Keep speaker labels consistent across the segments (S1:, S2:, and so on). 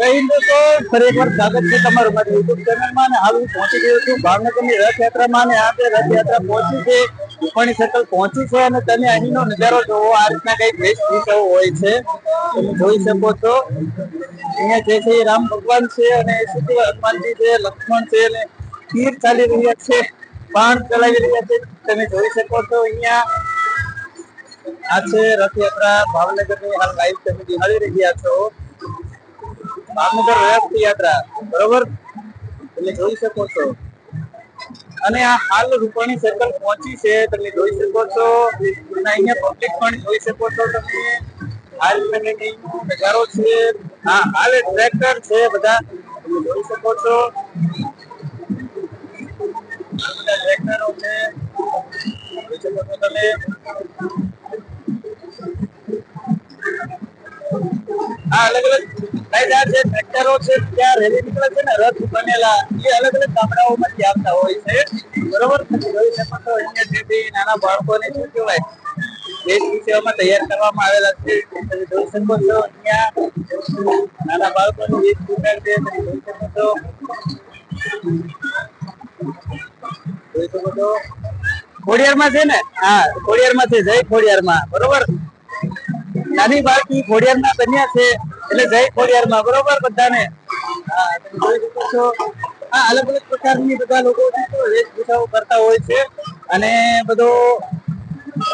S1: ફરી એકવાર સ્વાગત છે તમારું મારી યુટ્યુબ ચેનલમાં હાલ હું પહોંચી ગયો છું ભાવનગરની રથયાત્રામાં અને આ રથયાત્રા પહોંચી છે, રૂપાણી સર્કલ પહોંચી છે અને તમે અહીંનો નજારો જોવો, આ રીતના કંઈક વેશભૂષાઓ હોય છે. તમે જોઈ શકો છો. અહીંયા જે છે રામ ભગવાન છે અને સુધી હનુમાનજી છે, લક્ષ્મણ છે અને તીર ચાલી રહ્યા છે, બાણ ચલાવી રહ્યા છે. તમે જોઈ શકો છો અહીંયા. આ છે રથયાત્રા ભાવનગરની હાલ લાઈવ તમે નિહાળી રહ્યા છો. ભાવનગર રથયાત્રા, બરોબર? તમે જોઈ શકો છો. અને આ હાલ રૂપાણી સર્કલ પહોંચી છે, તમે જોઈ શકો છો. અને અહીંયા પબ્લિક પણ જોઈ શકો છો તમે. હાલ નજારો છે? આ હાલ ટ્રેક્ટર છે બધા. તમે જોઈ શકો છો. બધા ટ્રેક્ટરો છે. જોઈ શકો છો તમે. આ અલગ અલગ કાયદા છે ટ્રેક્ટરો છે, ત્યાં રેલી નીકળે છે ને, રથ બનેલા, એ અલગ અલગ ગામડાઓમાંથી આવતા હોય છે. બરોબર? અહીંયા જેથી નાના બાળકોને શું કહેવાય તૈયાર કરવામાં આવેલા છે. નાના બાળકોની જોઈ શકો છો. જોઈ શકો છો ને? હા, ખોડિયારમાં છે, જય ખોડિયારમાં. બરોબર? નાની બાળકી ખોડિયારમાં બન્યા છે. એટલે જય ખોડિયારમાં, બરોબર બધાને? આ અલગ અલગ પ્રકારની બધા લોકો વેશભૂષાઓ કરતા હોય છે અને બધો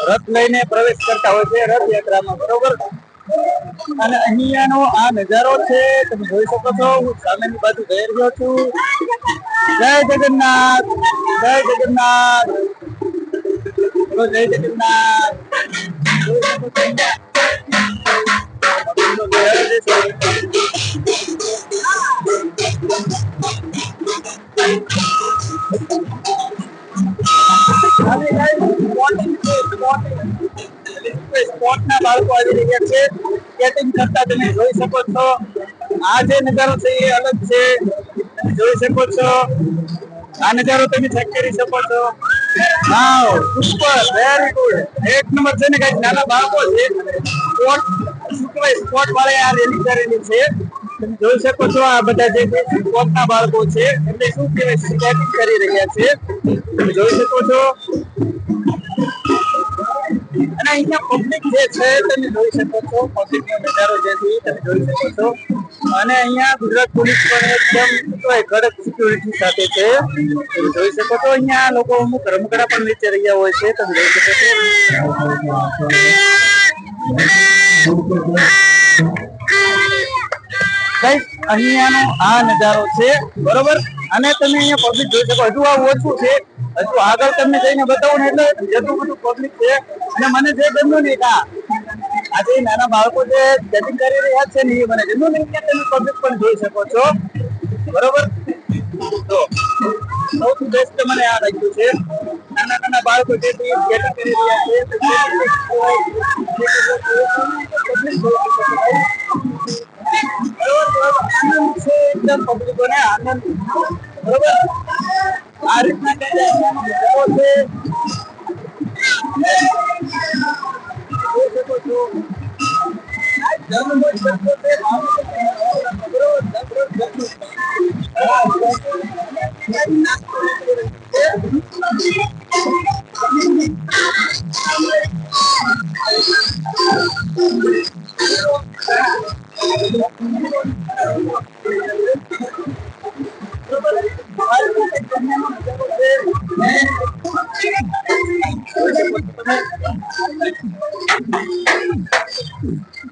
S1: રથ લઈને પ્રવેશ કરતા હોય છે રથયાત્રામાં, બરોબર? અને અહીંયાનો આ નજારો છે, તમે જોઈ શકો છો. હું સામેની બાજુ જઈ રહ્યો છું. જય જગન્નાથ જય જગન્નાથ. જય જગન્નાથ. સ્પોર્ટના બાળકો આવી છે. કેટિંગ કરતા તમે જોઈ શકો છો. આ જે નજારો છે એ અલગ છે. તમે જોઈ શકો છો. આ નજારો તમે ચેક કરી શકો છો. વાવ સુપર વેરી ગુડ એક નંબર છે ને કંઈક નાના બાળકો છે. સ્પોર્ટ શું સ્પોર્ટ વાળા આ રેલી કરેલી છે. જોઈ શકો છો આ બધા જે સ્પોર્ટના બાળકો છે, એમને શું કહેવાય સ્કેટિંગ કરી રહ્યા છે. જોઈ શકો છો. અને અહીંયા પબ્લિક જે છે, તમે જોઈ શકો છો પબ્લિકનો નજારો જે તમે જોઈ શકો છો. અને અહીંયા ગુજરાત પોલીસ પણ એકદમ કડક સિક્યુરિટી સાથે છે. જોઈ શકો છો, અહીંયા લોકો અમુક રમકડા પણ વેચી રહ્યા હોય છે. તમે જોઈ શકો છો. Guys, અહીંયાનો આ નજારો છે બરોબર? અને તમે અહીંયા પબ્લિક જોઈ શકો. હજુ આ ઓછું છે. હજુ આગળ તમને જઈને બતાવું ને એટલે જેટલું બધું પબ્લિક છે. અને મને જે ગમ્યું ને આ આજે નાના બાળકો જે ચેટિંગ કરી રહ્યા છે ને એ મને ગમ્યું ને કે તમે પબ્લિક પણ જોઈ શકો છો. બરોબર? તો સૌથી બેસ્ટ મને આ લાગ્યું છે. નાના નાના બાળકો જે ચેટિંગ કરી રહ્યા છે જે જોઈ શકો છે. આનંદ છે એકદમ પબ્લિકોને આનંદ બરોબર આ રીતના કઈ લોકો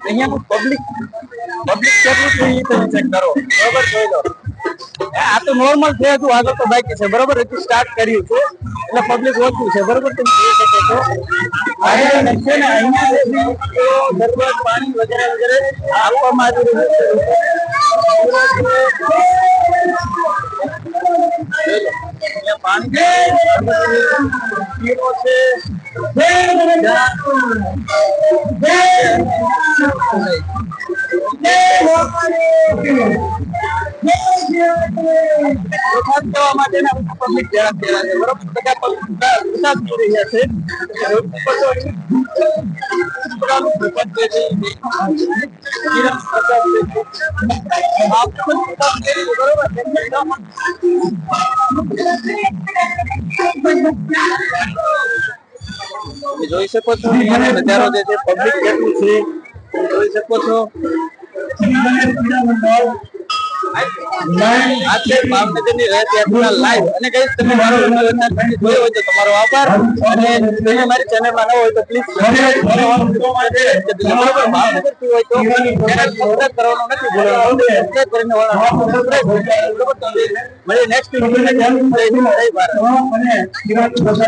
S1: અહીંયાનું પબ્લિક પબ્લિક કેટલું છે એ તમે ચેક કરો. બરોબર જોઈ લો. આ તો નોર્મલ છે, હજુ આગળ તો બાકી છે. બરોબર, હજુ સ્ટાર્ટ કર્યું છે. એટલે પબ્લિક ઓછું છે. બરોબર, તમે જોઈ શકો છો. આજે છે ને અહીંયા જે છે તો શરબત પાણી વગેરે વગેરે આપવામાં આવી રહ્યું છે. માટેના બધા પબ્લિક જોઈ રહ્યા છે રોડ ઉપર તો છોકરાનું ભૂકંપ છે જે કિરણ પ્રસાદ છે આપ પણ પ્રસાદ કરી બરોબર તમે જોઈ શકો છો નજારો જે છે પબ્લિક કેટલું છે જોઈ શકો છો. આ છે ભાવનગરની રથયાત્રા live. અને guys, તમે મારો video અત્યાર સુધી જોયો હોય તો તમારો આભાર. અને તમે મારી channel ન હોય તો બરોબર, ભાવનગરથી હોય તો કરવાનું નથી ભૂલવાનું. કરીને મળીએ જય ભારત.